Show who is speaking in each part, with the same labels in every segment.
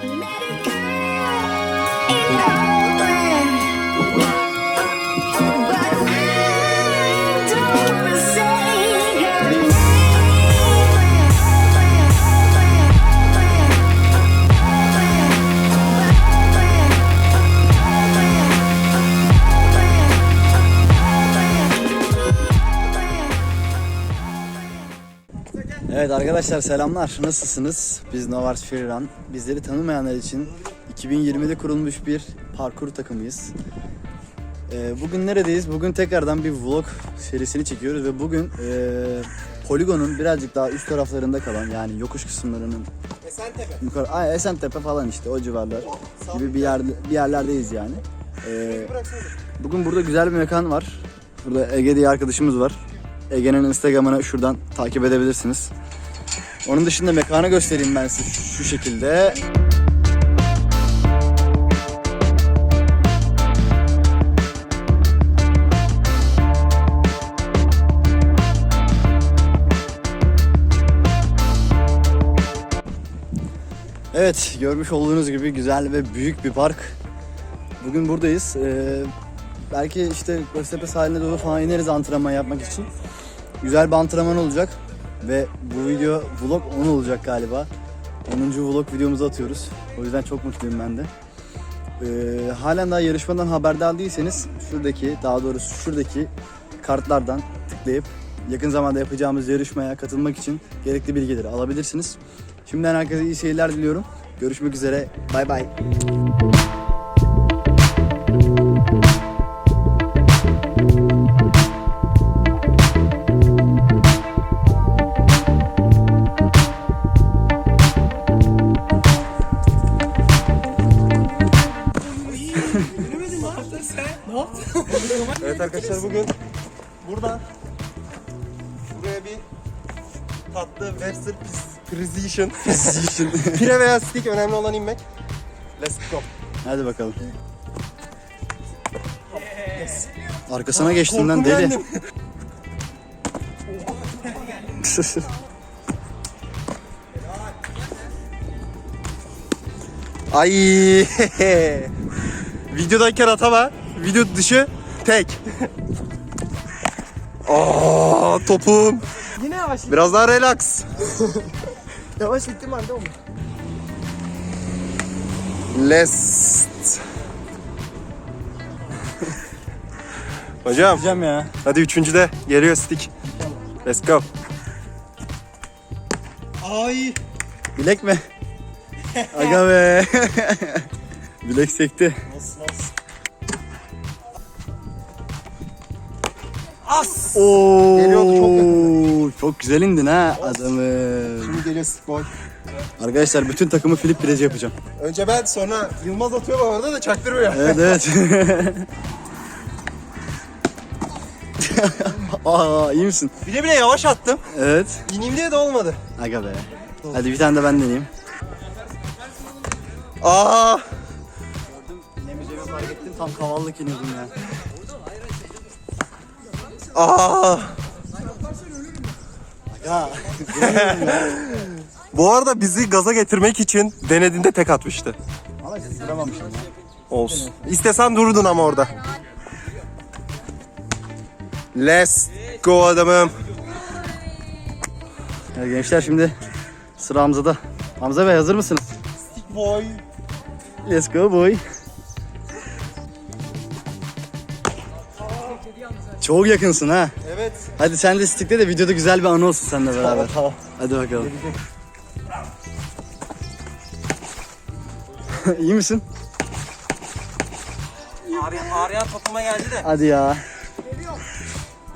Speaker 1: Met a girl in
Speaker 2: Evet arkadaşlar selamlar. Nasılsınız? Biz Novars Freerun. Bizleri tanımayanlar için 2020'de kurulmuş bir parkur takımıyız. Ee, bugün neredeyiz? Bugün tekrardan bir vlog serisini çekiyoruz ve bugün e, poligonun birazcık daha üst taraflarında kalan yani yokuş kısımlarının
Speaker 3: Esentepe.
Speaker 2: yukarı Ay, Esentepe falan işte o civarlar gibi bir yerde bir yerlerdeyiz yani. Ee. Bugün burada güzel bir mekan var. Burada Ege diye arkadaşımız var. Ege'nin Instagram'ını şuradan takip edebilirsiniz. Onun dışında mekanı göstereyim ben size şu- şekilde. Evet, görmüş olduğunuz gibi güzel ve büyük bir park. Bugün buradayız. Ee, belki işte Göztepe sahiline doğru falan ineriz antrenman yapmak için. Güzel bir antrenman olacak. Ve bu video vlog 10 olacak galiba. 10. vlog videomuzu atıyoruz. O yüzden çok mutluyum ben de. Ee, halen daha yarışmadan haberdar değilseniz şuradaki daha doğrusu şuradaki kartlardan tıklayıp yakın zamanda yapacağımız yarışmaya katılmak için gerekli bilgileri alabilirsiniz. Şimdiden herkese iyi seyirler diliyorum. Görüşmek üzere. Bay bay.
Speaker 3: Buradan buraya bir tatlı Webster Precision Pire veya stick önemli olan inmek. Let's go.
Speaker 2: Hadi bakalım. Arkasına geçtin lan
Speaker 3: Korkumu
Speaker 2: deli.
Speaker 3: Ay Videodayken atama. Video dışı tek. Aa topum.
Speaker 4: Yine yavaş.
Speaker 3: Biraz daha relax.
Speaker 4: Yavaş gittim halde olmuyor.
Speaker 3: Let's. Hocam
Speaker 2: Diyeceğim ya.
Speaker 3: hadi üçüncüde geliyor stick. Let's go. Ay.
Speaker 2: Bilek mi? Aga be. Bilek sekti.
Speaker 3: Nasıl nasıl? As.
Speaker 2: Oo.
Speaker 3: Geliyordu, çok yakındı.
Speaker 2: Çok güzel indin ha adamım.
Speaker 3: Şimdi geliyor boy.
Speaker 2: Arkadaşlar bütün takımı Filip Bileci yapacağım.
Speaker 3: Önce ben sonra Yılmaz atıyor bu arada da çaktırmıyor.
Speaker 2: Evet evet. Aa iyi misin?
Speaker 3: Bile bile yavaş attım.
Speaker 2: Evet.
Speaker 3: İneyim diye de olmadı.
Speaker 2: Aga be. Hadi bir tane de ben deneyeyim.
Speaker 3: Aa.
Speaker 2: Gördüm. İnemeyeceğimi fark ettim. Tam kavallık iniyordum ya.
Speaker 3: Aa.
Speaker 2: Aga.
Speaker 3: Bu arada bizi gaza getirmek için denediğinde tek atmıştı.
Speaker 2: Ya.
Speaker 3: Olsun. İstesen dururdun ama orada. Let's go adamım.
Speaker 2: Evet, gençler şimdi sıra Hamza'da. Hamza Bey hazır mısınız?
Speaker 3: Boy.
Speaker 2: Let's go boy. Çok yakınsın ha.
Speaker 3: Evet.
Speaker 2: Hadi sen de stickle de videoda güzel bir anı olsun seninle beraber.
Speaker 3: Tamam.
Speaker 2: Hadi bakalım. İyi misin?
Speaker 4: Abi ağrıyan topuma geldi de.
Speaker 2: Hadi ya.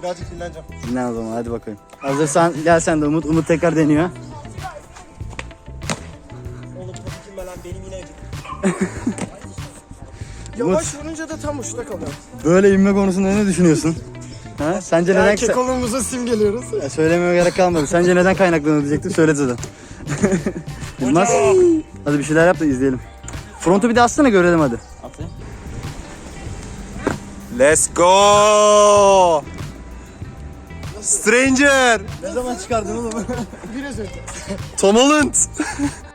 Speaker 3: Birazcık dinleneceğim.
Speaker 2: Dinlen o zaman hadi bakayım. Hazırsan gel sen de Umut. Umut tekrar deniyor.
Speaker 3: Oğlum topu kim lan benim yine acıdı.
Speaker 4: Yavaş vurunca da tam uçta kalıyor.
Speaker 2: Böyle inme konusunda ne düşünüyorsun? Ha? Sence neden...
Speaker 4: Erkek olumuzu simgeliyoruz.
Speaker 2: Ya Söylemeye gerek kalmadı. Sence neden kaynaklanıyor diyecektim. Söyle zaten. Bilmez. Hadi bir şeyler yap da izleyelim. Frontu bir de atsana görelim hadi.
Speaker 3: Let's go. Stranger.
Speaker 2: Ne zaman çıkardın oğlum?
Speaker 4: Biraz önce.
Speaker 3: Tom Holland.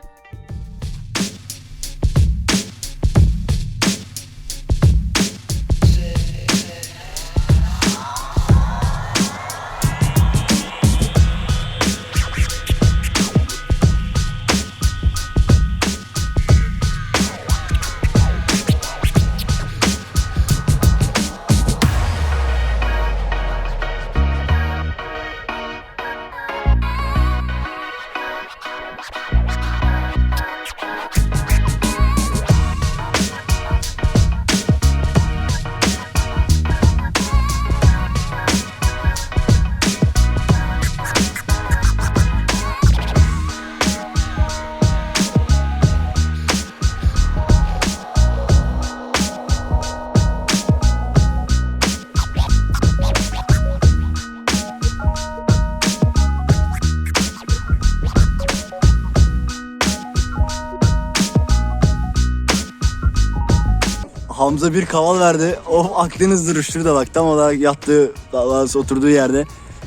Speaker 2: Hamza bir kaval verdi. O Akdeniz duruş şurada bak tam olarak yattığı, daha doğrusu oturduğu yerde.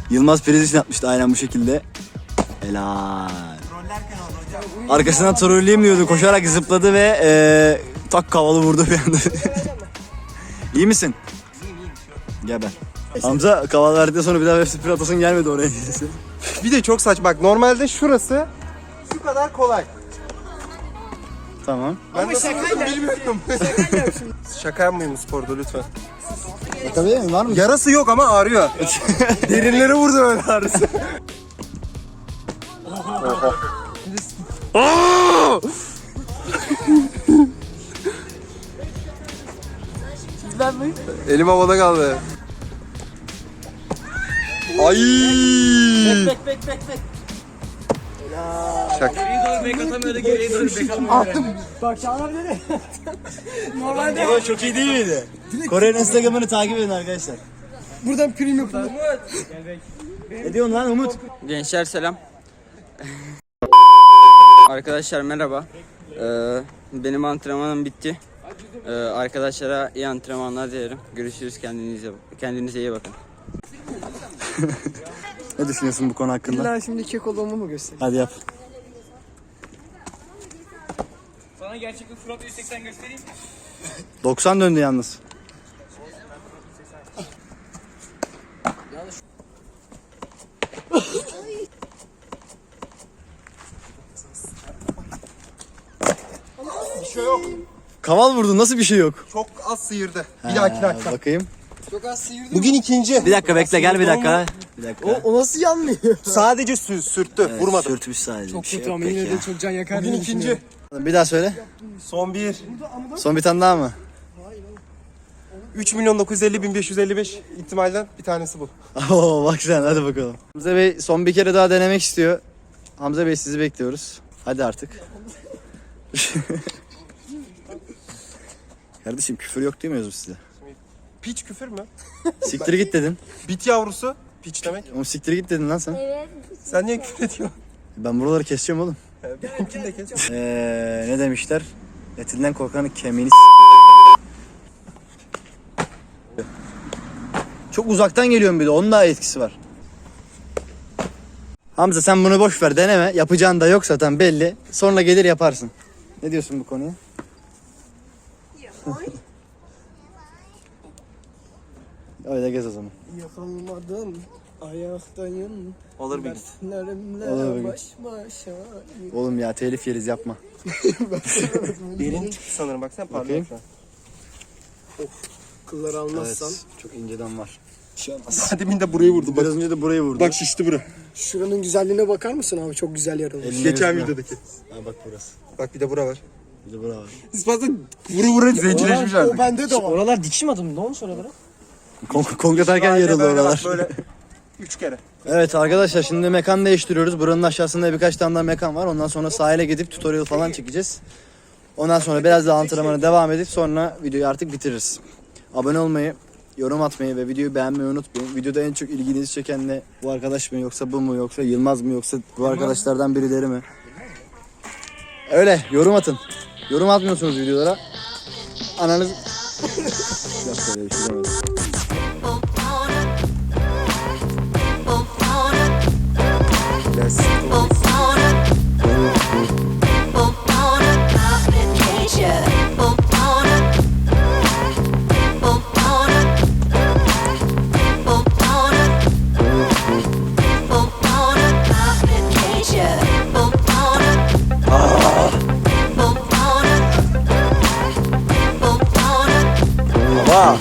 Speaker 2: Yılmaz priz için yapmıştı aynen bu şekilde. Helal. Arkasından trolleyemiyordu. Koşarak zıpladı ve eee tak kavalı vurdu bir anda. İyi misin? Gel ben. Hamza kaval verdikten sonra bir daha web spir atasın gelmedi oraya.
Speaker 3: Bir de çok saçma. Bak normalde şurası şu kadar kolay.
Speaker 2: Tamam.
Speaker 3: Ben Ama şaka bilmiyorum. şaka yapmayın bu sporda lütfen.
Speaker 2: Bakabilir miyim? Var mı?
Speaker 3: Yarası yok ama ağrıyor. Derinlere vurdu öyle ağrısı. Aa! Elim havada kaldı. Ay!
Speaker 4: Bek bek bek bek. Bek atamıyordu. Bak Çağlar dedi. Normalde
Speaker 2: Baba çok iyi değil miydi? Kore'nin Instagram'ını takip edin arkadaşlar.
Speaker 4: buradan prim yapın.
Speaker 2: Ne diyorsun lan Umut?
Speaker 5: Gençler selam. Arkadaşlar merhaba. Ee, benim antrenmanım bitti. Ee, arkadaşlara iyi antrenmanlar dilerim. Görüşürüz kendinize kendinize iyi bakın.
Speaker 2: Ne düşünüyorsun bu konu hakkında?
Speaker 4: İlla şimdi kek olduğumu mu göster?
Speaker 2: Hadi yap.
Speaker 4: Sana gerçekten surat 180 göstereyim.
Speaker 2: 90 döndü yalnız.
Speaker 3: Bir şey yok.
Speaker 2: Kaval vurdu nasıl bir şey yok?
Speaker 3: Çok az sıyırdı. Bir dahakine
Speaker 2: Ha,
Speaker 3: akşam.
Speaker 2: bakayım.
Speaker 4: Çok az sıyırdı.
Speaker 3: Bugün ikinci.
Speaker 2: Bir dakika bekle gel bir dakika. Bir dakika.
Speaker 4: O, o nasıl yanmıyor?
Speaker 3: Sadece sü sürttü.
Speaker 2: Evet,
Speaker 3: Vurmadı.
Speaker 2: Sürtmüş sadece.
Speaker 4: Çok
Speaker 2: bir şey
Speaker 4: kötü ama yine de çok can yakar.
Speaker 3: Bugün ikinci.
Speaker 2: Bir daha söyle.
Speaker 3: Son bir.
Speaker 2: Son bir tane daha mı?
Speaker 3: 3 milyon 950 bin 555 ihtimalden bir tanesi bu.
Speaker 2: Oo bak sen hadi bakalım. Hamza Bey son bir kere daha denemek istiyor. Hamza Bey sizi bekliyoruz. Hadi artık. Kardeşim küfür yok değil mi size?
Speaker 3: Piç küfür mü?
Speaker 2: Siktir git dedin.
Speaker 3: Bit yavrusu. Piç demek.
Speaker 2: Oğlum siktir git dedin lan sen.
Speaker 3: Sen niye küfür ediyorsun?
Speaker 2: Ben buraları keseceğim oğlum.
Speaker 3: Benimkini de kes.
Speaker 2: Ee, ne demişler? Etinden korkanın kemiğini s- Çok uzaktan geliyorum bir de onun da etkisi var. Hamza sen bunu boş ver deneme. Yapacağın da yok zaten belli. Sonra gelir yaparsın. Ne diyorsun bu konuya? Öyle gez o zaman.
Speaker 4: Yakalamadın. Ayaktayım.
Speaker 3: Olur bir git.
Speaker 2: Olur bir
Speaker 4: baş başa.
Speaker 2: Oğlum ya telif yeriz yapma.
Speaker 3: Derin çıktı sanırım bak sen parlıyor
Speaker 2: Bakayım.
Speaker 3: şu an.
Speaker 4: Kılları almazsan.
Speaker 2: çok inceden var.
Speaker 3: Demin de burayı vurdu bak.
Speaker 2: Biraz önce de burayı vurdu.
Speaker 3: Bak şişti bura.
Speaker 4: Şuranın güzelliğine bakar mısın abi? Çok güzel yarılmış.
Speaker 2: Eline
Speaker 3: Geçen videodaki.
Speaker 2: Ha bak burası.
Speaker 3: Bak bir de bura var.
Speaker 2: Bir de bura var.
Speaker 3: Biz fazla vuru vuru zencileşmiş
Speaker 4: O
Speaker 3: artık.
Speaker 4: bende de var. Oralar dikiş mi? Ne olmuş oralara?
Speaker 2: Kon- Kongre atarken
Speaker 3: Böyle
Speaker 2: yarıldı
Speaker 3: böyle
Speaker 2: oralar.
Speaker 3: bak, Böyle üç kere.
Speaker 2: Evet arkadaşlar şimdi mekan değiştiriyoruz. Buranın aşağısında birkaç tane daha mekan var. Ondan sonra sahile gidip tutorial falan çekeceğiz. Ondan sonra biraz daha antrenmana devam edip sonra videoyu artık bitiririz. Abone olmayı, yorum atmayı ve videoyu beğenmeyi unutmayın. Videoda en çok ilginizi çeken ne? Bu arkadaş mı yoksa bu mu yoksa Yılmaz mı yoksa bu arkadaşlardan birileri mi? Öyle yorum atın. Yorum atmıyorsunuz videolara. Ananız... Yok öyle bir şey demedim. Baba.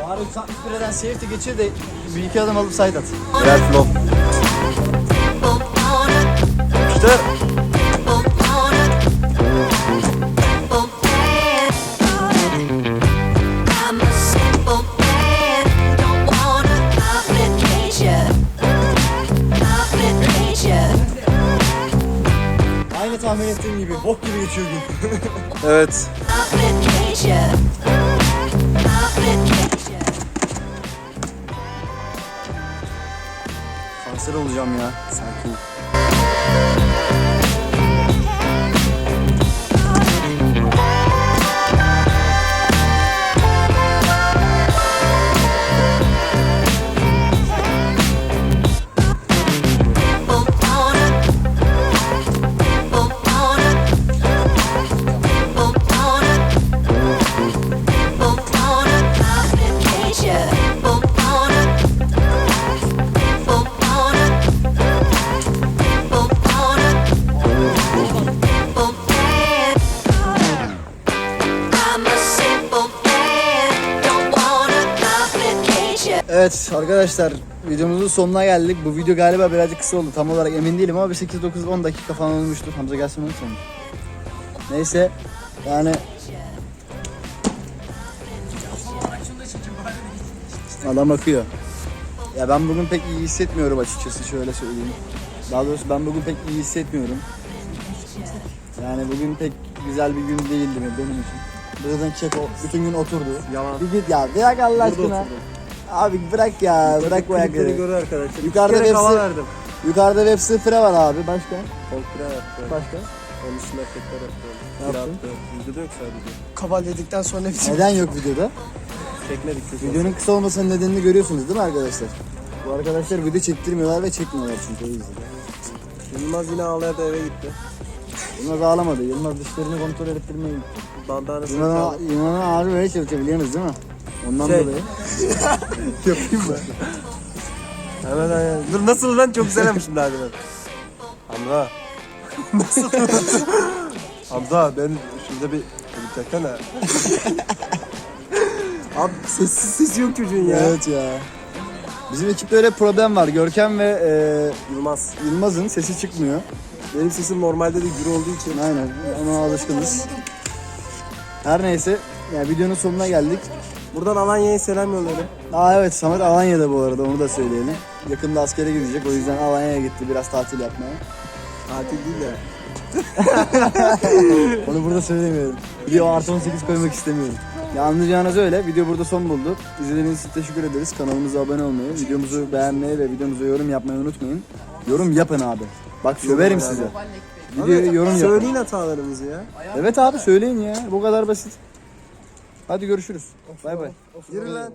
Speaker 2: Bari eden safety geçir de bir iki adım alıp side at. Birer flow. İşte.
Speaker 1: I'm a simple man, don't want a complication. Complication.
Speaker 2: Aynı tahmin ettiğim gibi bok gibi geçiyor gün.
Speaker 3: Evet.
Speaker 2: Kanser olacağım ya. Sakin. Evet arkadaşlar videomuzun sonuna geldik. Bu video galiba birazcık kısa oldu. Tam olarak emin değilim ama bir 8-9-10 dakika falan olmuştur. Hamza gelsin onu sonra. Neyse yani Adam akıyor. Ya ben bugün pek iyi hissetmiyorum açıkçası şöyle söyleyeyim. Daha doğrusu ben bugün pek iyi hissetmiyorum. Yani bugün pek güzel bir gün değildi benim için. Buradan çek bütün gün oturdu.
Speaker 3: Yalan.
Speaker 2: Bir git ya bırak Allah aşkına. Abi bırak ya bırak bu ayakları.
Speaker 3: arkadaşlar.
Speaker 2: Yukarıda hepsi-
Speaker 3: hava verdim.
Speaker 2: Yukarıda web sıfıra var abi başka.
Speaker 3: Kontrol yaptı.
Speaker 2: Başka.
Speaker 3: Onun dışında efektler yaptı.
Speaker 2: Ne
Speaker 3: Bir
Speaker 2: yaptın?
Speaker 3: attı. Videoda yok sadece.
Speaker 4: Kabal dedikten sonra bir
Speaker 2: Neden yok videoda?
Speaker 3: Çekmedik. oldu.
Speaker 2: Videonun kısa olmasının nedenini görüyorsunuz değil mi arkadaşlar? Bu arkadaşlar video çektirmiyorlar ve çekmiyorlar çünkü o yüzden.
Speaker 3: Yılmaz yine ağlaya da eve gitti.
Speaker 2: Yılmaz ağlamadı. Yılmaz dişlerini kontrol ettirmeye gitti.
Speaker 3: Bandanasını
Speaker 2: Yılmaz'a
Speaker 3: kaldı.
Speaker 2: Yılmaz'a ağrı böyle çalışıyor biliyorsunuz değil mi? Ondan
Speaker 3: Şey.
Speaker 2: dolayı.
Speaker 3: Yapayım mı? Hemen hemen. Dur nasıl lan? Çok güzel yapmışım daha demin. Hamza. Nasıl? Hamza ben şurada bir çeksene. Abi sessiz sesi yok çocuğun ya.
Speaker 2: Evet ya. Bizim ekipte öyle problem var. Görkem ve e,
Speaker 3: Yılmaz.
Speaker 2: Yılmaz'ın sesi çıkmıyor.
Speaker 3: Benim sesim normalde de gür olduğu için.
Speaker 2: Aynen. Ona alışkınız. Her neyse. Yani videonun sonuna geldik.
Speaker 3: Buradan Alanya'ya selam yollayalım.
Speaker 2: Aa evet Samet Alanya'da bu arada onu da söyleyelim. Yakında askere gidecek o yüzden Alanya'ya gitti biraz tatil yapmaya.
Speaker 3: Tatil değil de.
Speaker 2: Onu burada söylemiyorum. Video artı 18 koymak istemiyorum. Ya anlayacağınız öyle. Video burada son buldu. İzlediğiniz için teşekkür ederiz. Kanalımıza abone olmayı, videomuzu beğenmeyi ve videomuza yorum yapmayı unutmayın. Yorum yapın abi. Bak söverim size. Videoya yorum yapın.
Speaker 3: Söyleyin hatalarımızı ya.
Speaker 2: Evet abi söyleyin ya. Bu kadar basit. Hadi görüşürüz. Bay bay.
Speaker 3: Yürü lan.